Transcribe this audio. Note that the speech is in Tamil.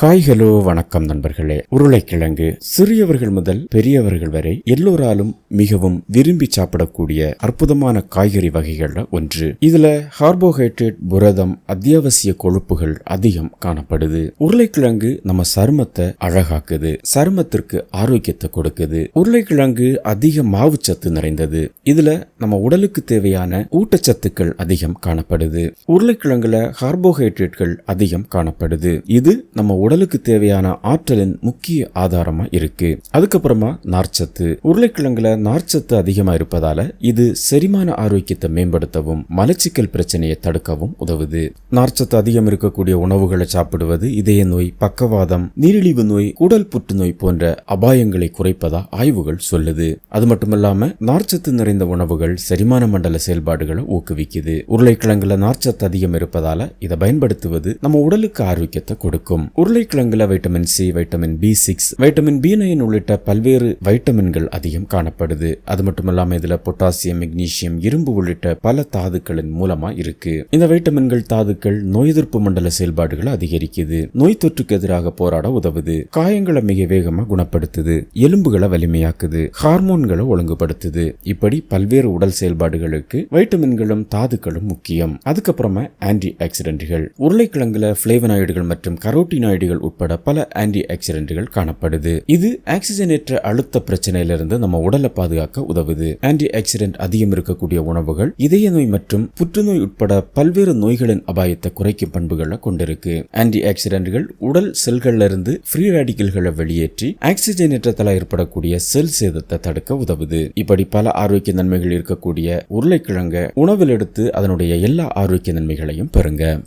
ஹாய் ஹலோ வணக்கம் நண்பர்களே. உருளைக்கிழங்கு சிறியவர்கள் முதல் பெரியவர்கள் வரை எல்லோராலும் மிகவும் விரும்பி சாப்பிடக்கூடிய அற்புதமான காய்கறி வகைகள்ல ஒன்று. இதுல கார்போஹைட்ரேட் புரதம் அத்தியாவசிய கொழுப்புகள் அதிகம் காணப்படுது. உருளைக்கிழங்கு நம்ம சருமத்தை அழகாக்குது சருமத்திற்கு ஆரோக்கியத்தை கொடுக்குது. உருளைக்கிழங்கு அதிக மாவுச்சத்து நிறைந்தது. இதுல நம்ம உடலுக்கு தேவையான ஊட்டச்சத்துக்கள் அதிகம் காணப்படுது. உருளைக்கிழங்குல கார்போஹைட்ரேட்கள் அதிகம் காணப்படுது. இது நம்ம உடலுக்கு தேவையான ஆற்றலின் முக்கிய ஆதாரமா இருக்கு. அதுக்கப்புறமா நார்ச்சத்து. உருளைக்கிழங்குல நார்ச்சத்து அதிகமா இருப்பதால இது செரிமான ஆரோக்கியத்தை மேம்படுத்தவும் மலச்சிக்கல் பிரச்சனையை தடுக்கவும் உதவுது. நார்ச்சத்து அதிகம் இருக்கக்கூடிய உணவுகளை சாப்பிடுவது இதய நோய் பக்கவாதம் நீரிழிவு நோய் குடல் புற்றுநோய் போன்ற அபாயங்களை குறைப்பதா ஆய்வுகள் சொல்லுது. அது மட்டுமல்லாம நார்ச்சத்து நிறைந்த உணவுகள் செரிமான மண்டல செயல்பாடுகளை ஊக்குவிக்குது. உருளைக்கிழங்குல நார்ச்சத்து அதிகம் இருப்பதால இதை பயன்படுத்துவது நம்ம உடலுக்கு ஆரோக்கியத்தை கொடுக்கும். உருளை உருளைக்கிழங்குல vitamin C vitamin B six vitamin B nine உள்ளிட்ட பல்வேறு வைட்டமின்கள் அதிகம் காணப்படுது. அது மட்டுமல்லாம இதுல பொட்டாசியம் மெக்னீசியம் இரும்பு உள்ளிட்ட பல தாதுக்களின் மூலமா இருக்கு. இந்த வைட்டமின்கள் தாதுக்கள் நோய் எதிர்ப்பு மண்டல செயல்பாடுகளை அதிகரிக்குது. நோய் தொற்றுக்கு எதிராக போராட உதவுது. காயங்களை மிக வேகமா குணப்படுத்துது. எலும்புகளை வலிமையாக்குது. ஹார்மோன்களை ஒழுங்குபடுத்துது. இப்படி பல்வேறு உடல் செயல்பாடுகளுக்கு வைட்டமின்களும் தாதுக்களும் முக்கியம். அதுக்கப்புறமா ஆன்டி ஆக்சிடென்ட்கள் உருளைக்கிழங்குல பிளேவனாய்டுகள் மற்றும் கரோட்டினாய்டுகள் உட்பட பல ஆன்டி ஆக்சிடென்ட்கள் காணப்படுது. இது ஆக்சிஜனேற்ற அழுத்த பிரச்சனையிலிருந்து நம்ம உடலை பாதுகாக்க உதவுது. ஆன்டி ஆக்சிடென்ட் அதிகம் இருக்கக்கூடிய உணவுகள் இதய நோய் மற்றும் புற்றுநோய் உட்பட பல்வேறு நோய்களின் அபாயத்தை குறைக்கும் பண்புகளை கொண்டிருக்கு. ஆன்டி ஆக்சிடென்ட்கள் உடல் செல்கள்ல இருந்து ஃப்ரீ ரேடிக்கல்களை வெளியேற்றி ஆக்சிஜனேற்றத்தால் ஏற்படக்கூடிய செல் சேதத்தை தடுக்க உதவுது. இப்படி பல ஆரோக்கிய நன்மைகள் இருக்கக்கூடிய உருளைக்கிழங்க உணவில் எடுத்து அதனுடைய எல்லா ஆரோக்கிய நன்மைகளையும் பெறுங்க.